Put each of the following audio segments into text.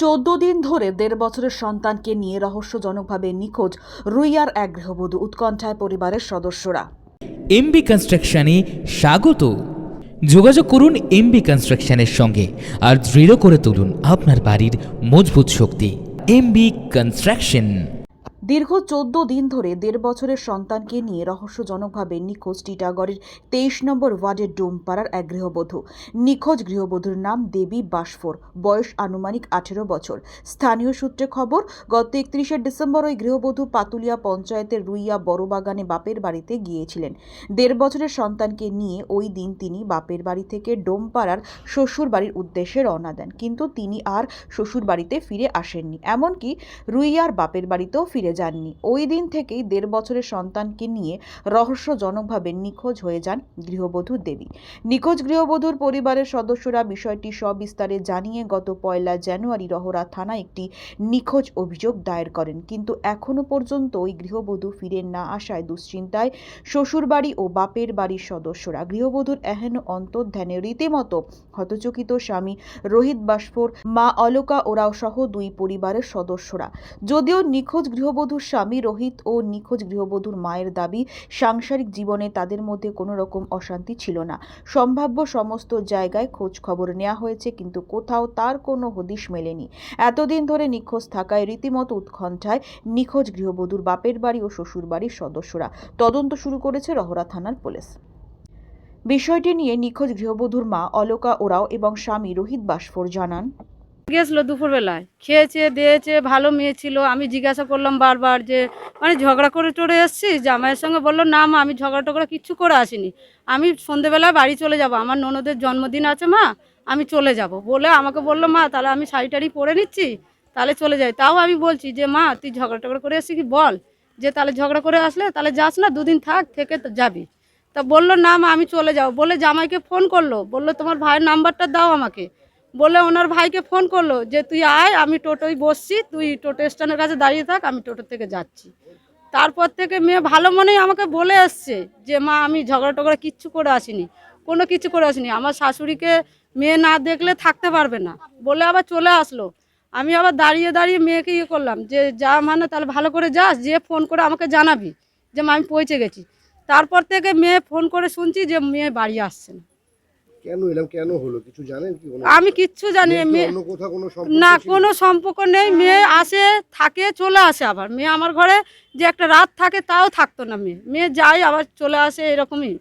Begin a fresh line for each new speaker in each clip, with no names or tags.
চোদ্দ দিন ধরে দেড় বছরের সন্তানকে নিয়ে রহস্যজনকভাবে নিখোঁজ রুইয়ার এক গৃহবধূ উৎকণ্ঠায় পরিবারের সদস্যরা।
এমবি কনস্ট্রাকশনে স্বাগত। যোগাযোগ করুন এমবি কনস্ট্রাকশনের সঙ্গে আর দৃঢ় করে তুলুন আপনার বাড়ির মজবুত শক্তি। এমবি কনস্ট্রাকশন
দীর্ঘ চোদ্দ দিন ধরে দেড় বছরের সন্তানকে নিয়ে রহস্যজনকভাবে নিখোঁজ টিটাগড়ের তেইশ নম্বর ওয়ার্ডের ডোমপাড়ার এক গৃহবধূ। নিখোঁজ গৃহবধূর নাম দেবী বাসফোর। বয়স আনুমানিক আঠেরো বছর। স্থানীয় সূত্রে খবর, গত একত্রিশে ডিসেম্বর ওই গৃহবধূ পাতুলিয়া পঞ্চায়েতের রুইয়া বড়বাগানে বাপের বাড়িতে গিয়েছিলেন। দেড় বছরের সন্তানকে নিয়ে ওই দিন তিনি বাপের বাড়ি থেকে ডোমপাড়ার শ্বশুর বাড়ির উদ্দেশ্যে রওনা দেন। কিন্তু তিনি আর শ্বশুর বাড়িতে ফিরে আসেননি। এমনকি রুইয়ার বাপের বাড়িতেও ফিরে যাননি। ওই দিন থেকেই দেড় বছরের সন্তানকে নিয়ে রহস্যজনকভাবে নিখোঁজ হয়ে যান গৃহবধূ দেবী। নিখোঁজ গৃহবধূর পরিবারের সদস্যরা বিষয়টি সবিস্তারে জানিয়ে গত পয়লা জানুয়ারি রহরা থানায় একটি নিখোঁজ অভিযোগ দায়ের করেন। কিন্তু এখনও পর্যন্ত ওই গৃহবধূ ফিরে না আসায় দুশ্চিন্তায় শ্বশুরবাড়ি ও বাপের বাড়ির সদস্যরা গৃহবধূর এহেন অন্তর্ধ্যানে রীতিমতো হতচকিত স্বামী রোহিত বাসফোর, মা অলোকা ওরাও সহ দুই পরিবারের সদস্যরা। যদিও নিখোঁজ গৃহবধূর স্বামী রোহিত ও নিখোঁজ গৃহবধূর মায়ের দাবি, সাংসারিক জীবনে তাদের মধ্যে কোনো রকম অশান্তি ছিল না। সম্ভাব্য সমস্ত জায়গায় খোঁজ খবর নেওয়া হয়েছে, কিন্তু কোথাও তার কোনো হদিশ মেলেনি। এতদিন ধরে নিখোঁজ থাকায় রীতিমতো উৎকণ্ঠায় নিখোঁজ গৃহবধূর বাপের বাড়ি ও শ্বশুর বাড়ির সদস্যরা। তদন্ত শুরু করেছে রহরা থানার পুলিশ। বিষয়টি নিয়ে নিখোঁজ গৃহবধূর মা অলকা ওরাও এবং স্বামী রোহিত বাসফোর জানান।
গেছিল দুপুরবেলায়। খেয়েছে, দিয়েছে, ভালো মেয়ে ছিল। আমি জিজ্ঞাসা করলাম বারবার যে মানে ঝগড়া করে টরে এসছি জামাইয়ের সঙ্গে বলল, না মা, আমি ঝগড়া টগড়া কিচ্ছু করে আসিনি। আমি সন্ধেবেলায় বাড়ি চলে যাব। আমার ননদের জন্মদিন আছে মা, আমি চলে যাব। বলে আমাকে বলল, মা, তাহলে আমি শাড়ি টাড়ি পরে নিচ্ছি, তাহলে চলে যাই। তাও আমি বলছি যে, মা, তুই ঝগড়া টগড়া করে এসছি কি? বল, যে, তাহলে ঝগড়া করে আসলে তাহলে যাস না, দুদিন থাক, থেকে যাবি। তা বলল, না মা, আমি চলে যাব। বলে জামাইকে ফোন করল, বলল, তোমার ভাইয়ের নাম্বারটা দাও আমাকে। বলে ওনার ভাইকে ফোন করল যে, তুই আয়, আমি টোটোয় বসছি, তুই টোটো স্ট্যান্ডের কাছে দাঁড়িয়ে থাক, আমি টোটো থেকে যাচ্ছি। তারপর থেকে মেয়ে ভালো মনেই আমাকে বলে এসছে যে, মা, আমি ঝগড়া টগড়া কিচ্ছু করে আসিনি, কোনো কিছু করে আসিনি। আমার শাশুড়িকে মেয়ে না দেখলে থাকতে পারবে না। বলে আবার চলে আসলো। আমি আবার দাঁড়িয়ে দাঁড়িয়ে মেয়েকে ইয়ে করলাম যে, যা মানে তাহলে ভালো করে যাস, যে ফোন করে আমাকে জানাবি যে, মা, আমি পৌঁছে গেছি। তারপর থেকে মেয়ে ফোন করে শুনছি যে, মেয়ে বাড়ি আসছে না।
কেন এলাম? কেন হলো? কিছু জানেন কি কোনো
আমি কিচ্ছু জানি না, মেয়ে
অন্য কোথাও কোনো সম্পর্ক
না
ছিল?
কোনো সম্পর্ক নেই মেয়ে আসে থাকে চলে আসে আবার। মেয়ে আমার ঘরে যে একটা রাত থাকে তাও থাকতো না মেয়ে। মেয়ে যায় আবার চলে আসে এরকমই।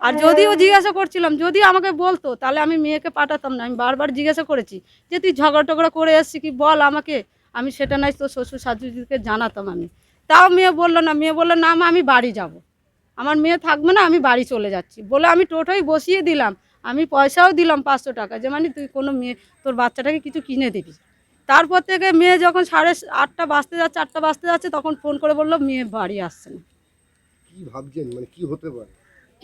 আর যদিও জিজ্ঞাসা করছিলাম যদি আমাকে বলতো তাহলে আমি মেয়েকে পাঠাতাম না। আমি বারবার জিজ্ঞাসা করেছি যে তুই ঝগড়া টগড়া করে এসছি কি? বল আমাকে। আমি সেটা নাই তো শ্বশুর শাশুড়িকে জানাতাম আমি। তাও মেয়ে বলল না। মেয়ে বলল না মা আমি বাড়ি যাব। আমার মেয়ে থাকবে না আমি বাড়ি চলে যাচ্ছি। বলে আমি টোটোই বসিয়ে দিলাম। আমি পয়সাও দিলাম পাঁচশো টাকা যে মানে তুই কোনো মেয়ে তোর বাচ্চাটাকে কিছু কিনে দিবি। তারপর থেকে মেয়ে যখন সাড়ে আটটা বাজতে যাচ্ছে আটটা বাজতে যাচ্ছে তখন ফোন করে বলল মেয়ে বাড়ি আসছে না।
কি ভাবছেন? মানে কি হতে পারে?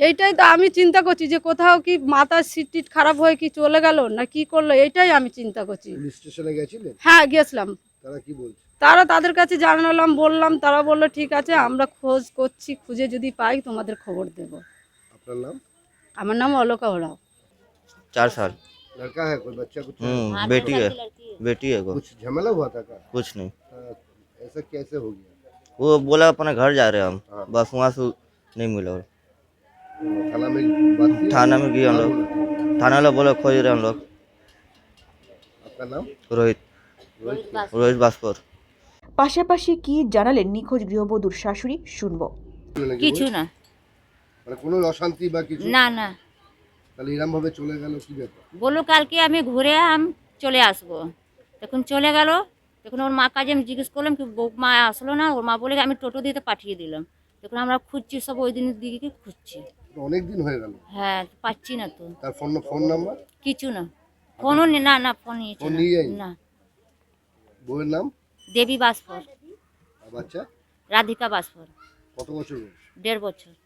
এইটাই তো আমি চিন্তা করছি যে কোথাও কি মাথার সিট টিট খারাপ হয়ে কি চলে গেল না কি করল এইটাই আমি চিন্তা করছি।
স্টেশনে গেছিলেন?
হ্যাঁ গেছিলাম।
তারা কি বলছে?
তারা তাদের কাছে জানালাম বললাম তারা বলল ঠিক আছে আমরা খোঁজ করছি খুঁজে যদি পাই তোমাদের খবর দেব।
আপনার नाम
আমার নাম অলকা ওরাও।
चार साल
लड़का है कोई बच्चा कुछ है?
हम्म बेटी है बेटी है को
कुछ झमेला हुआ था का
कुछ नहीं
ऐसा कैसे हो गया
वो बोला अपने घर जा रहे हैं हम
हाँ।
बस वहाँ से नहीं मिला और
थाना में बात की
थाना में गए हम लोग थाना वाला बोला खोज रहे हम लोग
आपका नाम
रोहित रोहित भास्कर
পাশাপাশি কি জানালেন নিখোঁজ গৃহবধূর শাশুড়ি শুনবো
নাকি
কিছু
বই?
না
মানে কোনো অশান্তি বা কিছু
না না
তাহলে এরম ভাবে চলে গেল কি ব্যাপার?
বলল কালকে আমি ঘুরে আমি চলে আসব। তখন চলে গেল। তখন ওর মা কাজে আমি জিজ্ঞেস করলাম কি মা আসলো না? ওর মা বলে আমি টোটো দিতে পাঠিয়ে দিলাম। তখন আমরা খুঁজছি সব ওই দিনের দিকে খুঁজছি।
অনেক দিন হয়ে গেল।
হ্যাঁ পাচ্ছি না তো।
তার ফোন ফোন নাম্বার?
কিছু না। ফোনও নে- না না ফোন নিয়েছে না।
নিয়ে
না।
বউয়ের নাম?
দেবী বাসফর
বাচ্চা?
রাধিকা বাসফর
কত বছর
দেড় বছর।